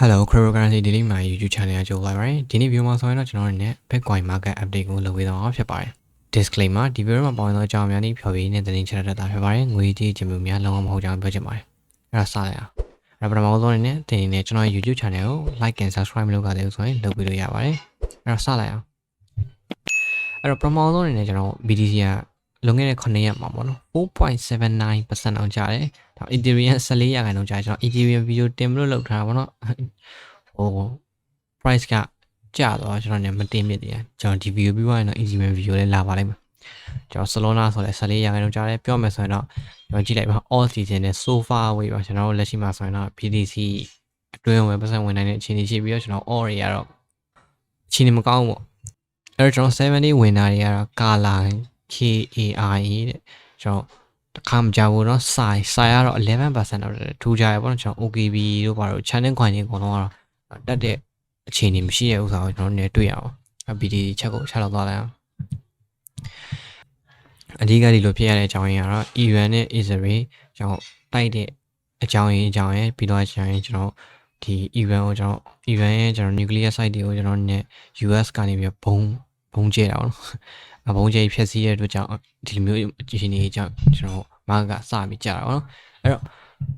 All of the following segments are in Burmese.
Hello Cryptocurrency Daily မှာ YouTube channel ကကြိုလာပါရယ်ဒီနေ့ view မှာဆိုရင်တော့ကျွန်တော်တို့နဲ့ Bitcoin market update ကိုလုပ်ပေးသွားမှာဖြစ်ပါတယ် Disclaimer ဒီ video မှာပေါ်သောအကြောင်းအများကြီးဖြော်ပြနေတဲ့တင်ချက်ရတာဖြစ်ပါတယ်ငွေကြေးခြင်းမှုများလုံးဝမဟုတ်ကြောင်းပြောချင်ပါတယ်အဲ့ဒါစလိုက်အောင်အဲ့ဒါပထမဆုံးအနေနဲ့တင်နေကျွန်တော်ရဲ့ YouTube channel ကို like and subscribe မလုပ်ကြသေးဘူးဆိုရင်လုပ်ပေးလို့ရပါတယ်အဲ့တော့စလိုက်အောင်အဲ့တော့ပထမဆုံးအနေနဲ့ကျွန်တော် BTC ကလွန်ခဲ့တဲ့9ရက်မှာပေါ့နော်4.79%အောင်ကျတယ် ဒါ Ethereum 14ရာခိုင်နှုန်းကျတယ်ကျွန်တော် Ethereum video တင်မလို့လောက်ထားတာပေါ့နော်ဟို price ကကျတော့ကျွန်တော်လည်းမတင်မြစ်တည်းကျွန်တော်ဒီ video ပြီးသွားရင်တော့ Ethereum video လည်းလာပါလိမ့်မယ်ကျွန်တော် Solana ဆိုလဲ14ရာခိုင်နှုန်းကျတယ်ပြောမယ်ဆိုရင်တော့ကျွန်တော်ကြည့်လိုက်ပါ all season နဲ့ so far away ပါကျွန်တော်တို့လက်ရှိမှာဆိုရင်တော့ BTC အတွင်းဝင်ပတ်စံဝင်နိုင်တဲ့အခြေအနေရှိပြီးတော့ကျွန်တော် all တွေကတော့အခြေအနေမကောင်းဘူးပေါ့အဲ့တော့ကျွန်တော်70 winner တွေကတော့ Kala KARE တဲ့ကျွန်တော် တခါမကြဘူးเนาะ size size ကတော့11%တော့ထူကြရပေါ့เนาะကျွန်တော် OKB တို့ဘာလို့ channel coin တွေအကုန်လုံးကတော့တက်တဲ့အခြေအနေမရှိတဲ့ဥစ္စာကိုကျွန်တော်လည်းတွေ့ရအောင် BD ချက်ကိုချက်လောက်သွားလိုက်အောင်အဓိကဒီလိုဖြစ်ရတဲ့အကြောင်းရင်းကတော့ Iran နဲ့ Israel ကျွန်တော်တိုက်တဲ့အကြောင်းရင်းအကြောင်းရင်းပြီးတော့ကျွန်တော်ကျွန်တော်ဒီ Iran ကိုကျွန်တော် Iran ရဲ့ကျွန်တော် nuclear site တွေကိုကျွန်တော်နဲ့ US ကနေပြီးဘုံဘုံကျဲတာပေါ့နော်အဘုံကျဲဖြည့်ဆည်းတဲ့အတွက်ကြောင့်ဒီလိုမျိုးအခြေအနေကြောင့်ကျွန်တော် မာကစပြီးကြာတာပေါ့နော်အဲ့တော့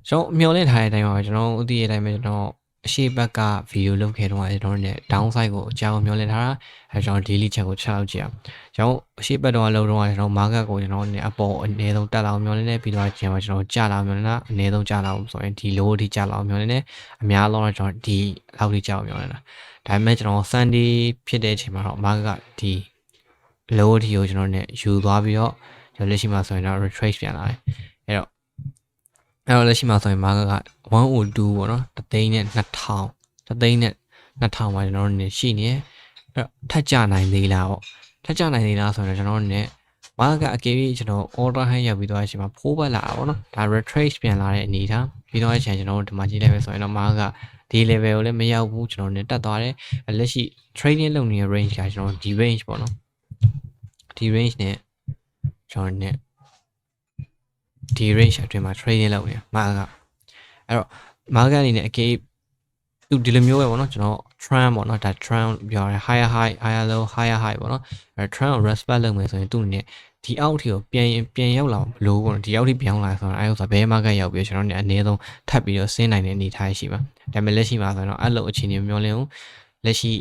ကျွန်တော်မျှော်လင့်ထားတဲ့အတိုင်းပါပဲကျွန်တော်ဥတည်တဲ့အတိုင်းပဲကျွန်တော်အရှိဘက်ကဗီဒီယိုလုပ်ခဲ့တော့ကျွန်တော်တို့ ਨੇ downside ကိုအကြောင်းမျှော်လင့်ထားတာအဲကျွန်တော် daily check ကိုချက်လောက်ကြည့်အောင်ကျွန်တော်အရှိဘက်တော့လုပ်တော့ကျွန်တော် market ကိုကျွန်တော် ਨੇ အပေါ်အနည်းဆုံးတက်လာအောင်မျှော်လင့်နေပြီးတော့ကျွန်တော်ကျွန်တော်ကြာလာအောင်မျှော်လင့်တာအနည်းဆုံးကြာလာအောင်ဆိုရင်ဒီ low ထိကြာလာအောင်မျှော်လင့်နေအများလုံးတော့ကျွန်တော်ဒီလောက်ထိကြာအောင်မျှော်လင့်တာဒါပေမဲ့ကျွန်တော် Sunday ဖြစ်တဲ့အချိန်မှာတော့ market ကဒီ low ထိကိုကျွန်တော် ਨੇ ယူသွားပြီးတော့ကျွန် တော်လက်ရှိမှာဆိုရင်တော့ retrace ပြန်လာတယ်အဲ့တော့အဲ့တော့လက်ရှိမှာဆိုရင် market က102ပေါ့နော်တသိန်းနဲ့2000တသိန်းနဲ့2000မှာကျွန်တော်တို့နေရှိနေတယ်အဲ့တော့ထပ်ကြနိုင်သေးလားပေါ့ထပ်ကြနိုင်သေးလားဆိုတော့ကျွန်တော်တို့နေမားကအကေပြီးကျွန်တော် order high ရောက်ပြီးတော့အချိန်မှာဖိုးပတ်လာတာပေါ့နော်ဒါ retrace ပြန်လာတဲ့အနေထားပြီးတော့အချိန်ကျွန်တော်တို့ဒီမှာကြည့်လိုက်ပဲဆိုရင်တော့မားကဒီ level ကိုလည်းမရောက်ဘူးကျွန်တော်နေတက်သွားတယ်လက်ရှိ trading လုပ်နေတဲ့ range ကကျွန်တော်ဒီ range ပေါ့နော်ဒီ range နဲ့ ကျွန်တော်နဲ့ဒီ range အတွင်းမှာ trading လုပ်နေမားကအဲ့တော့မားကအနေနဲ့အကေသူဒီလိုမျိုးပဲပေါ့နော်ကျွန်တော် trend ပေါ့နော်ဒါ trend ပြောရဲ higher high higher low higher high ပေါ့နော်အဲ trend ကို respect လုပ်မယ်ဆိုရင်သူ့အနေနဲ့ဒီအောက်ထိကိုပြန်ပြန်ရောက်လာမလို့ပေါ့နော်ဒီအောက်ထိပြန်ရောက်လာဆိုတော့အဲဥစ္စာဘယ်မှာကရောက်ပြီးကျွန်တော်တို့အနည်းဆုံးထပ်ပြီးတော့ဆင်းနိုင်တဲ့အနေအထားရှိပါဒါပေမဲ့လက်ရှိမှာဆိုတော့အဲ့လိုအခြေအနေမျောလင်းအောင်လက်ရှိ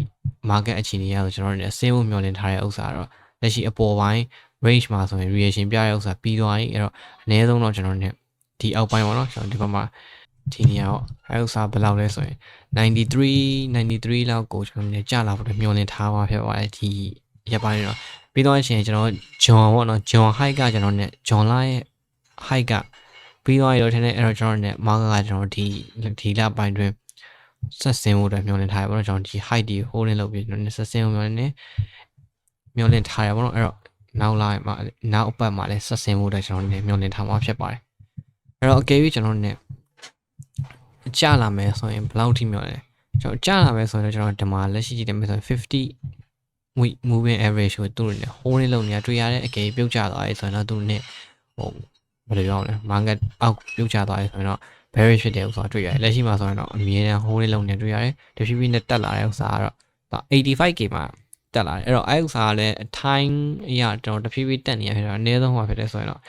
market အခြေအနေရဆိုကျွန်တော်တို့ဆင်းဖို့မျောလင်းထားတဲ့ဥစ္စာတော့လက်ရှိအပေါ်ပိုင်း range မှာဆိုရင် reaction ပြတဲ့ဥစ္စာပြီးသွားပြီအဲ့တော့အနည်းဆုံးတော့ကျွန်တော်တို့ဒီအောက်ပိုင်းပေါ့နော်ကျွန်တော်ဒီဘက်မှာဒီနေရာပေါ့အဲဥစ္စာဘယ်လောက်လဲဆိုရင်93 93လောက်ကိုကျွန်တော်လည်းကြာလာဖို့မျှော်လင့်ထားပါဖြစ်ပါတယ်ဒီရက်ပိုင်းတော့ပြီးတော့အချိန်ကျွန်တော်ဂျွန်ပေါ့နော်ဂျွန် height ကကျွန်တော်နဲ့ဂျွန်လာရဲ့ height ကပြီးတော့ရတော့ထင်းတဲ့အဲ့တော့ကျွန်တော်နဲ့မာကကကျွန်တော်ဒီဒီလပိုင်းတွင်ဆက်စင်းဖို့အတွက်မျှော်လင့်ထားရပါတော့ကျွန်တော်ဒီ height ဒီ holding လုပ်ပြီးကျွန်တော်ဆက်စင်းဖို့မျှော်လင့်နေမျှော်လင့်ထားရပါတော့အဲ့တော့ နောက်လာမှာနောက်အပတ်မှာလည်းဆက်စင်းဖို့အတွက်ကျွန်တော်နေမျှော်လင့်ထားမှာဖြစ်ပါတယ်အဲ့တော့အကယ်၍ကျွန်တော်နဲ့ကြလာမယ်ဆိုရင်ဘယ်လောက်ထိမျှော်လဲကျွန်တော်ကြလာမယ်ဆိုရင်ကျွန်တော်ဒီမှာလက်ရှိကြည့်တယ်မယ်ဆိုရင်50 week moving average ကိုသူ့နဲ့ holding လုပ်နေတာတွေ့ရတဲ့အကယ်ပြုတ်ကျသွားရဲဆိုရင်တော့သူ့နဲ့ဟိုဘယ်လိုပြောရလဲ market အောက်ပြုတ်ကျသွားရဲဆိုရင်တော့ bearish ဖြစ်တဲ့ဥစ္စာတွေ့ရတယ်လက်ရှိမှာဆိုရင်တော့အမြဲတမ်း holding လုပ်နေတွေ့ရတယ်တဖြည်းဖြည်းနဲ့တက်လာတဲ့ဥစ္စာကတော့ 85k မှာ တက်လာတယ်အဲ့တော့အဲ့ဥစ္စာကလည်း time အရာကျွန်တော်တဖြည်းဖြည်းတက်နေရဖြစ်တော့အနည်းဆုံးဟောဖြစ်တယ်ဆိုရင်တော့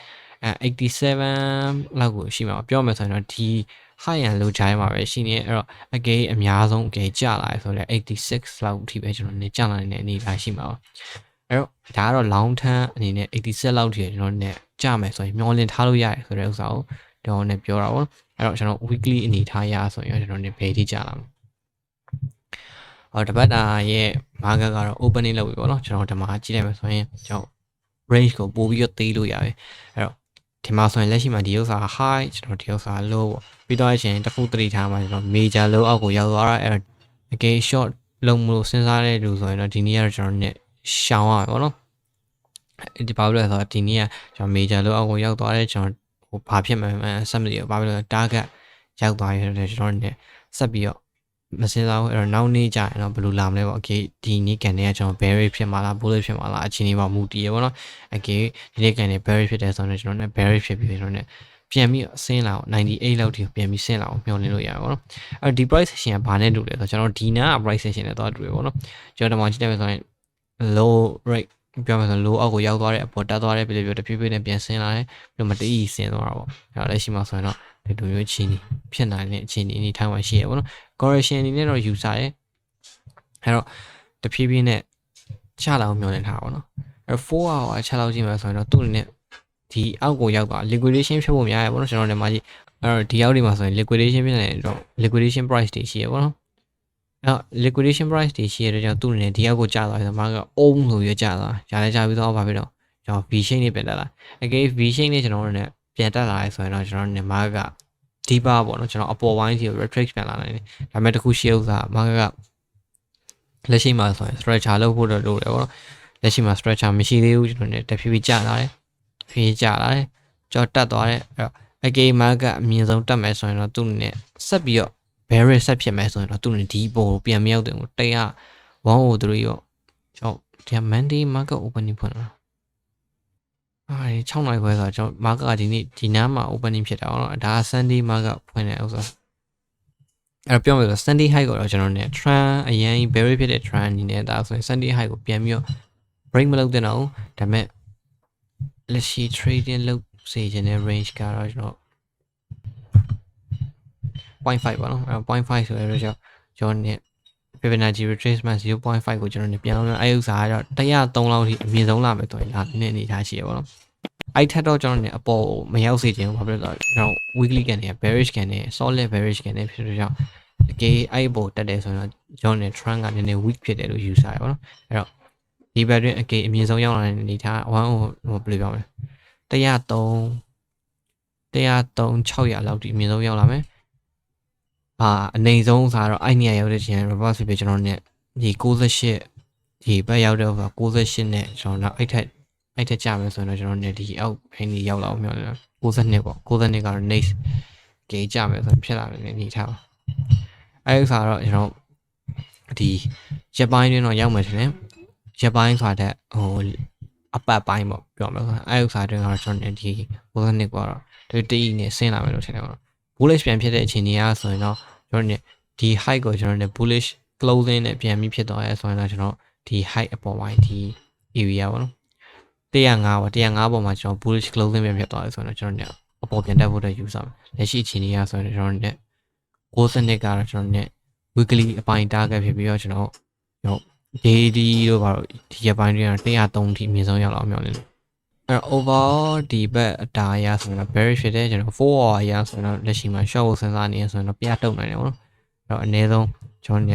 အဲ87လောက်ကိုရှိမှာပြောမယ်ဆိုရင်တော့ဒီ high and low ကြားမှာပဲရှိနေအဲ့တော့အကေးအများဆုံးအကေးကျလာတယ်ဆိုတော့86လောက်အထိပဲကျွန်တော်နေကျလာနေတဲ့အနေအထားရှိမှာပါအဲ့တော့ဒါကတော့ long term အနေနဲ့87လောက်ထိကျွန်တော်နေကျမယ်ဆိုရင်မျောလင့်ထားလို့ရတယ်ဆိုတဲ့ဥစ္စာကိုကျွန်တော်နေပြောတာပေါ့အဲ့တော့ကျွန်တော် weekly အနေထားရဆိုရင်ကျွန်တော်နေဘယ်ထိကျလာမလဲ အော်တပတ်တာရဲ့ market ကတော့ opening လုပ်ပြီပေါ့နော်ကျွန်တော်ဒီမှာကြည့်လိုက်မယ်ဆိုရင်ကျွန်တော် range ကိုပို့ပြီးတော့သေးလို့ရတယ်အဲ့တော့ဒီမှာဆိုရင်လက်ရှိမှာဒီဥစ္စာ high ကျွန်တော်ဒီဥစ္စာ low ပေါ့ပြီးတော့ရှင်တစ်ခုတတိထားမှာကျွန်တော် major low အောက်ကိုရောက်သွားတာအဲ့အကေ short လုံးမလို့စဉ်းစားတဲ့လူဆိုရင်တော့ဒီနေ့ကတော့ကျွန်တော် ਨੇ ရှောင်းရပါဘောနော်ဒီဘာလို့လဲဆိုတော့ဒီနေ့ကကျွန်တော် major low အောက်ကိုရောက်သွားတယ်ကျွန်တော်ဟိုဘာဖြစ်မှန်းဆက်မသိဘူးဘာလို့လဲ target ရောက်သွားရင်ကျွန်တော် ਨੇ ဆက်ပြီးတော့ မစင်စားဘူးအဲ့တော့နောက်နေ့ကျရင်တော့ဘယ်လိုလာမလဲပေါ့အကေဒီနေ့ကန်တွေကကျွန်တော် berry ဖြစ်မှာလား bullet ဖြစ်မှာလားအချင်းလေးပါမူတည်ရပေါ့နော်အကေဒီနေ့ကန်တွေ berry ဖြစ်တယ်ဆိုတော့ကျွန်တော် ਨੇ berry ဖြစ်ပြီးကျွန်တော် ਨੇ ပြန်ပြီးဆင်းလာအောင်98လောက်ထိပြန်ပြီးဆင်းလာအောင်မျှော်လင့်လို့ရပါဘောနော်အဲ့တော့ဒီ price session ကဘာနဲ့တူလဲဆိုတော့ကျွန်တော်ဒီနာက price session နဲ့တော့တူတယ်ပေါ့နော်ကျွန်တော်ဒီမှာကြည့်တယ်ဆိုရင် low rate ပြောမယ်ဆိုရင် low အောက်ကိုရောက်သွားတဲ့အပေါ်တက်သွားတဲ့ပြည်ပြောတဖြည်းဖြည်းနဲ့ပြန်ဆင်းလာတယ်ပြီးတော့မတည်ဆင်းသွားတာပေါ့အဲ့တော့လက်ရှိမှာဆိုရင်တော့ဒီလိုမျိုးချင်းဖြစ်နိုင်တဲ့အခြေအနေအနေထားမှာရှိရပေါ့နော် correction အနေနဲ့တော့ user ရဲ့အဲ့တော့တဖြည်းဖြည်းနဲ့ချလာအောင်မျှော်လင့်ထားပါပေါ့နော်အဲ့4 hour ချလောက်ကြည့်မှဆိုရင်တော့သူ့အနေနဲ့ဒီအောက်ကိုရောက်သွား liquidation ဖြစ်ဖို့များရပေါ့နော်ကျွန်တော်တို့ဒီမှာကြည့်အဲ့တော့ဒီအောက်ဒီမှာဆိုရင် liquidation ဖြစ်နေတော့ liquidation price တွေရှိရပေါ့နော် အဲ့ liquidation price တွေရှိရတဲ့ကြောင့်သူ့အနေနဲ့ဒီရောက်ကိုကျသွားတယ်ဆိုတော့မကအုံးလို့ရကျသွား။ရလဲကျပြီးတော့ဘာဖြစ်တော့ကျွန်တော် V shape နဲ့ပြန်တက်လာ။ again V shape နဲ့ကျွန်တော်တို့နဲ့ပြန်တက်လာရဲဆိုရင်တော့ကျွန်တော်တို့ mark က deeper ပေါ့နော်ကျွန်တော်အပေါ်ပိုင်းစီကို retrace ပြန်လာနိုင်တယ်။ဒါပေမဲ့တခုရှိဥစ္စာ mark ကလက်ရှိမှာဆိုရင် structure လောက်ဖို့တော့လိုတယ်ပေါ့နော်။လက်ရှိမှာ structure မရှိသေးဘူးကျွန်တော်တို့တဖြည်းဖြည်းကျလာတယ်။ဖြည်းကျလာတယ်။ကျွန်တော်တက်သွားတယ်။အဲ့တော့ again mark ကအမြင့်ဆုံးတက်မယ်ဆိုရင်တော့သူ့အနေနဲ့ဆက်ပြီးတော့ bearish ဆက်ဖြစ်မယ်ဆိုရင်တော့သူ့အနေနဲ့ဒီပေါ်ကိုပြန်မရောက်တယ်ကို100 103ရောကျွန်တော်ဒီ Monday market opening ဖွင့်လာအား6နိုင်ခွဲဆိုတော့ကျွန်တော် market ကဒီနေ့ဒီနားမှာ opening ဖြစ်တာပေါ့နော်ဒါက Sunday market ဖွင့်တဲ့ဥစ္စာအဲ့တော့ပြောမယ်ဆို Sunday high ကိုတော့ကျွန်တော်ね trend အရင် bearish ဖြစ်တဲ့ trend အနေနဲ့ဒါဆိုရင် Sunday high ကိုပြန်ပြီးတော့ break မလုပ်တဲ့တော့ဒါပေမဲ့လက်ရှိ trading လုပ်စေခြင်းတဲ့ range ကတော့ကျွန်တော် 0.5ပေါ့နော်အဲ့တော့0.5ဆိုရတော့ကျွန်တော်ね Fibonacci retracement 0.5ကိုကျွန်တော်နေပြန်လို့အဲ့ဥစ္စာကတော့103လောက်ထိအမြင့်ဆုံးလာမယ်ဆိုရင်ဒါနည်းအနေထားရှိရပါတော့အဲ့ထက်တော့ကျွန်တော်နေအပေါ်မရောက်စေချင်ဘူးဘာဖြစ်လို့လဲဆိုတော့ကျွန်တော် weekly can နဲ့ bearish can နဲ့ solid bearish can နဲ့ဖြစ်လို့ကြောင့်အကေအဲ့အပေါ်တက်တယ်ဆိုရင်တော့ကျွန်တော်နေ trend ကနည်းနည်း weak ဖြစ်တယ်လို့ယူဆရပါတော့အဲ့တော့ဒီဘက်တွင်အကေအမြင့်ဆုံးရောက်လာတဲ့အနေထား1ဟိုဘယ်လိုပြောမလဲ103 103 600လောက်ထိအမြင့်ဆုံးရောက်လာမယ် အာအနေဆုံးဆိုတော့အဲ့နေရာရောက်တဲ့ချိန် reverse ဖြစ်ကျွန်တော်နဲ့ဒီ68ဒီဘက်ရောက်တဲ့ဟို68နဲ့ကျွန်တော်နောက်အဲ့ထက်အဲ့ထက်ကြမယ်ဆိုရင်တော့ကျွန်တော်နဲ့ဒီအောက်ဘိန်းကြီးရောက်လာအောင်မျှော်လင့်တာ62ပေါ့62ကတော့ next ဂေးကြမယ်ဆိုရင်ဖြစ်လာတယ်နေထားပါအဲ့ဥစ္စာတော့ကျွန်တော်ဒီရက်ပိုင်းတွင်တော့ရောက်မယ်ထင်တယ်ရက်ပိုင်းဆိုတာတဲ့ဟိုအပတ်ပိုင်းပေါ့ပြောမယ်ဆိုအဲ့ဥစ္စာတွင်ကတော့ကျွန်တော်ဒီ62ကတော့ဒီတီးနဲ့ဆင်းလာမယ်လို့ထင်တယ်ပေါ့ bullish ပြန်ဖြစ်တဲ့အခြေအနေအားဆိုရင်တော့ ကျွန်တော်တို့ဒီ height ကိုကျွန်တော်တို့ bullish closing နဲ့ပြန်ပြီးဖြစ်သွားရဲဆိုရင်တော့ကျွန်တော်ဒီ height အပေါ်ပိုင်းဒီ area ပေါ့နော်105ပေါ့105ပေါ်မှာကျွန်တော် bullish closing ပြန်ဖြစ်သွားရဲဆိုရင်တော့ကျွန်တော်တို့အပေါ်ပြန်တက်ဖို့အတွက်ယူဆမယ်လက်ရှိအခြေအနေအားဆိုရင်ကျွန်တော်တို့60နှစ်ကတော့ကျွန်တော်တို့ weekly အပိုင်း target ဖြစ်ပြီးတော့ကျွန်တော်တို့ daily တို့ဘာလို့ဒီရက်ပိုင်းတွေကတော့103ထိအမြင့်ဆုံးရောက်လာအောင်မျှော်လင့်တယ် အဲ့တော့ overall ဒီဘက်အတားအရဆိုရင်တော့ bearish ဖြစ်တဲ့ကျွန်တော်4 hour အရဆိုရင်တော့လက်ရှိမှာ short ကိုစဉ်းစားနေရဆိုရင်တော့ပြတုံနိုင်တယ်ပေါ့နော်အဲ့တော့အနည်းဆုံးကျွန်တော်ည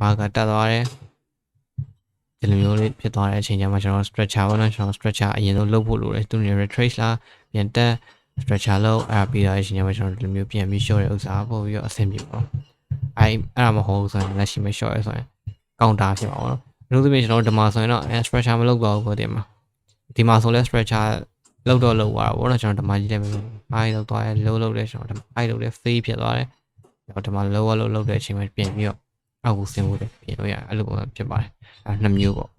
မာကတက်သွားတယ်ဒီလိုမျိုးလေးဖြစ်သွားတဲ့အချိန်ကျမှကျွန်တော် stretcher ပေါ့နော်ကျွန်တော် stretcher အရင်ဆုံးလုပ်ဖို့လိုတယ်သူနေ retrace လားပြန်တက် stretcher လုပ်အဲ့ပြီးတော့အချိန်ကျမှကျွန်တော်ဒီလိုမျိုးပြန်ပြီး short ရဲ့ဥစ္စာပို့ပြီးတော့အဆင်ပြေပါတော့အဲ့အဲ့ဒါမဟုတ်ဘူးဆိုရင်လက်ရှိမှာ short ရဆိုရင် counter ဖြစ်ပါတော့လို့သဖြင့်ကျွန်တော်ဒီမှာဆိုရင်တော့ stretcher မလုပ်တော့ဘူးပေါ့ဒီမှာ ဒီမှာဆိုလဲ stretcher လောက်တော့လောက်သွားတာပေါ့နော်ကျွန်တော်ဓမ္မကြီးလည်းပဲအားလောက်သွားတယ်လုံးလုံးတယ်ကျွန်တော်ဓမ္မအားလုံးလည်း fade ဖြစ်သွားတယ်ကျွန်တော်ဓမ္မလောလောက်လောက်တဲ့အချိန်မှာပြင်ပြီးတော့အောက်ကိုဆင်းဖို့လည်းပြင်လို့ရတယ်အဲ့လိုပုံစံဖြစ်ပါတယ်အဲနှစ်မျိုးပေါ့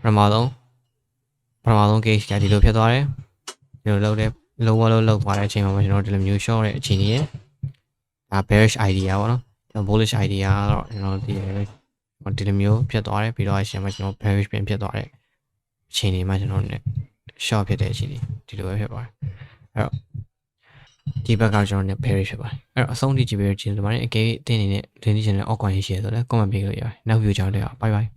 ပထမဆုံးပထမဆုံး case ကဒီလိုဖြစ်သွားတယ်ဒီလိုလောက်တယ်လုံးဝလောက်လောက်သွားတဲ့အချိန်မှာကျွန်တော်ဒီလိုမျိုး short တဲ့အခြေအနေရဒါ bearish idea ပေါ့နော်ကျွန်တော် bullish idea ကတော့ကျွန်တော်ဒီဒီလိုမျိုးဖြစ်သွားတယ်ပြီးတော့အချိန်မှာကျွန်တော် bearish ပြန်ဖြစ်သွားတယ် အချိန်တွေမှာကျွန်တော် short ဖြစ်တဲ့အချိန်တွေဒီလိုပဲဖြစ်ပါတယ်အဲ့တော့ဒီဘက်ကကျွန်တော်နဲ့ pair ဖြစ်ပါတယ်အဲ့တော့အဆုံးထိကြည့်ပြီးတော့ကျေးဇူးတင်ပါတယ်အကယ်၍အတင်းအနေနဲ့ဒီနေ့ channel အောက်ကွန်ရေးရှယ်ဆိုလဲ comment ပေးလို့ရတယ်နောက် view ကြောင်းတွေအောင် bye bye